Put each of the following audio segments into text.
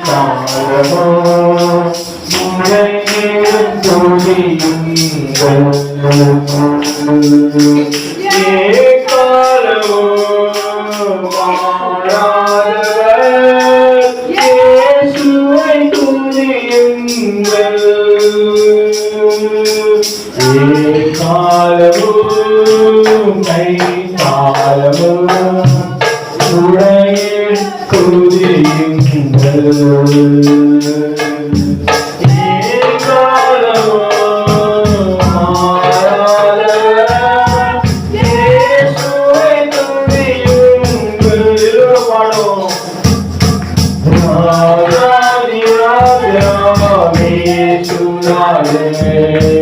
காலமும் முறையிடும் துதியுங்கள் உடையில் પાડો પાડો રાજા રાજા મેં સુનાડે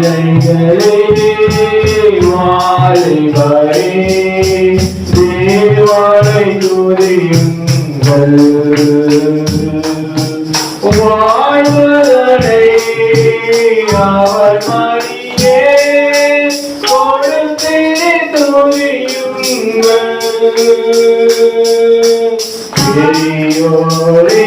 பிள்ளைகளே வாழிவரே தேவனை துதியுங்கள் வாழ்வதனை அவர் மணியே கொடுத்தே துதியுங்கள் பெரியோரே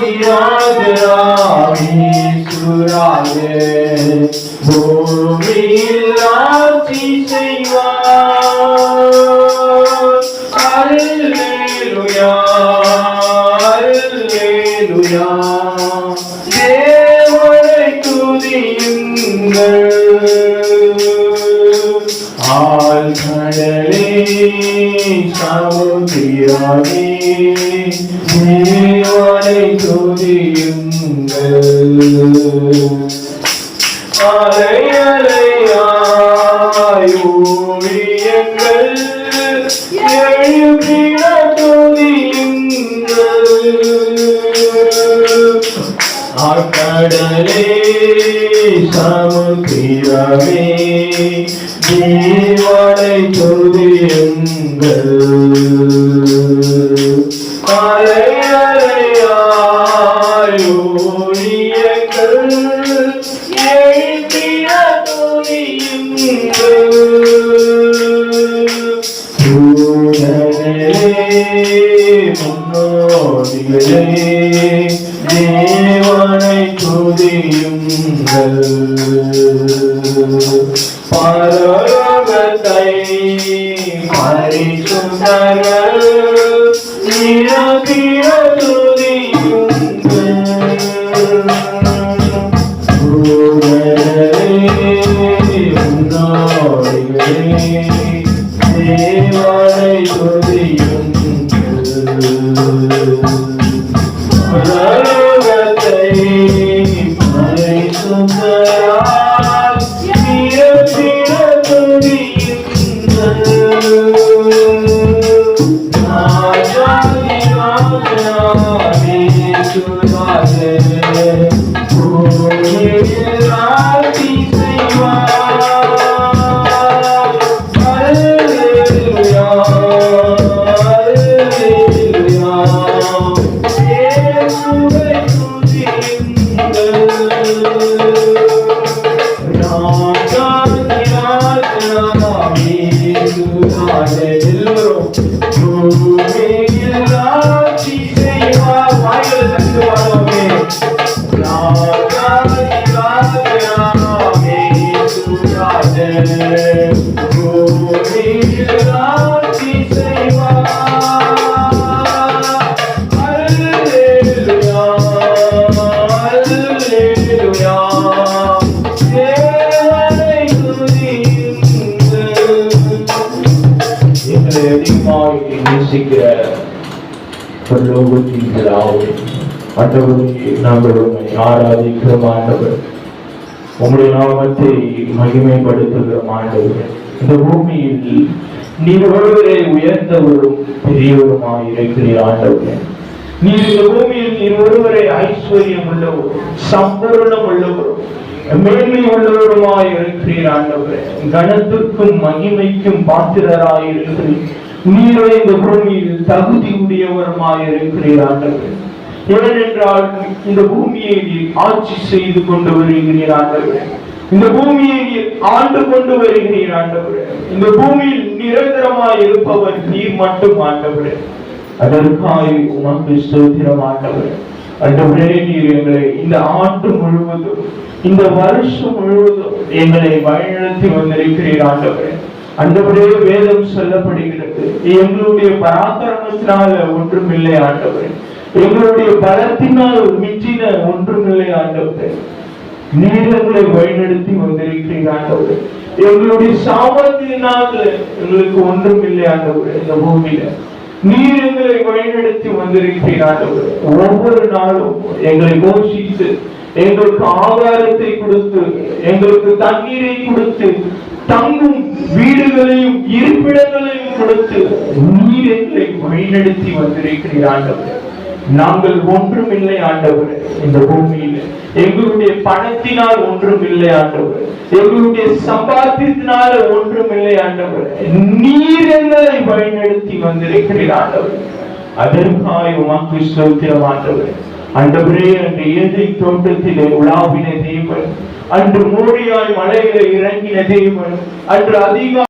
பெரியவரே, பிரபுக்களே, தேவனை துதியுங்கள். சமுதிரமே தேவனை துதியுங்கள். அலை அலையாய் ஊழியங்கள் எழுப்பிட துதியுங்கள். ஆக்கடலே சமுத்திரமே தேவனை துதியுங்கள். முன்னோடிகளே தேவனை துதியுங்கள். பரலோகத்தை பரிசுத்தர்கள் நிரம்பிய துதியுங்கள். தேவனை நேசிக்கிற பரலோகத்தின் பிதாவே ஆண்டவரே நாங்கள் உம்மை ஆராதிக்கிறோம் ஆண்டவர் உங்களுடைய நாமத்தை மகிமைப்படுத்துகிறோம் ஆண்டவர். இந்த பூமியில் நீர் ஒருவரை உயர்ந்தவரும் பெரியவருமாய் இருக்கிறீர் ஆண்டவரே. நீர் இந்த பூமியில் நீர் ஒருவரை ஐஸ்வர்யம் உள்ளவரும் சம்பூர்ணம் உள்ளவரும் மேன்மை உள்ளவருமாய் இருக்கிறீர் ஆண்டவரே. கனத்துக்கும் மகிமைக்கும் பாத்திரராய் இருக்கிறீர். நீரே இந்த பூமியில் தகுதி உடையவருமாய் இருக்கிறீர் ஆண்டவரே. ஏனென்றால் இந்த பூமியை நீர் ஆட்சி செய்து கொண்டு வருகிறீர் ஆண்டவரே. இந்த பூமியை நீர் ஆண்டு கொண்டு வருகிறீர் ஆண்டவரே. இந்த பூமியில் நிரந்தரமாய் இருப்பவர் நீர் மட்டும் ஆண்டவரே. அதற்காய் உமக்கு ஸ்தோத்திரம் ஆண்டவரே. ஆண்டவரே நீர் எங்களை இந்த ஆண்டு முழுவதும் இந்த வருஷம் முழுவதும் எங்களை வழிநடத்தி வந்திருக்கிறீர் ஆண்டவரே. ஆண்டவரே வேதம் சொல்லப்படுகிறது எங்களுடைய பராக்கிரமத்தினால ஒன்றுமில்லை ஆண்டவரே. எங்களுடைய பலத்தினால் மிஞ்சின ஒன்றுமில்லை ஆண்டவரே. நீர் எங்களை வழிநடத்தி வந்திருக்கிறீர் ஆண்டவரே. எங்களுடைய சாமர்த்தியினால் எங்களுக்கு ஒன்றும் இல்லை ஆண்டவரே இந்த பூமியில. நீர் எங்களை வழிநடத்தி வந்திருக்கிறீர் ஆண்டவரே. ஒவ்வொரு நாளும் எங்களை போஷித்து எங்களுக்கு ஆகாரத்தை கொடுத்து எங்களுக்கு தண்ணீரை கொடுத்து தங்கும் வீடுகளையும் இருப்பிடங்களையும் கொடுத்து நீர் எங்களை வழிநடத்தி வந்திருக்கிறீர் ஆண்டவரே. நாங்கள் ஒன்றும் இல்லை ஆண்டவர் இந்த பூமியில். எங்களுடைய பணத்தினால் ஒன்றும் இல்லை ஆண்டவர். எங்களுடைய சம்பாத்தியத்தினால ஒன்றும் இல்லை ஆண்டவர். நீர் எங்களை வழிநடத்தி வந்திருக்கிறீர் ஆண்டவர். அதற்காய் உமக்கு ஸ்தோத்திரம் ஆண்டவர். ஆண்டவரே அன்று ஏதை தோட்டத்திலே உலாவின தேவன். அன்று மூடியாய் மலையில இறங்கின தேவன். அன்று அதிக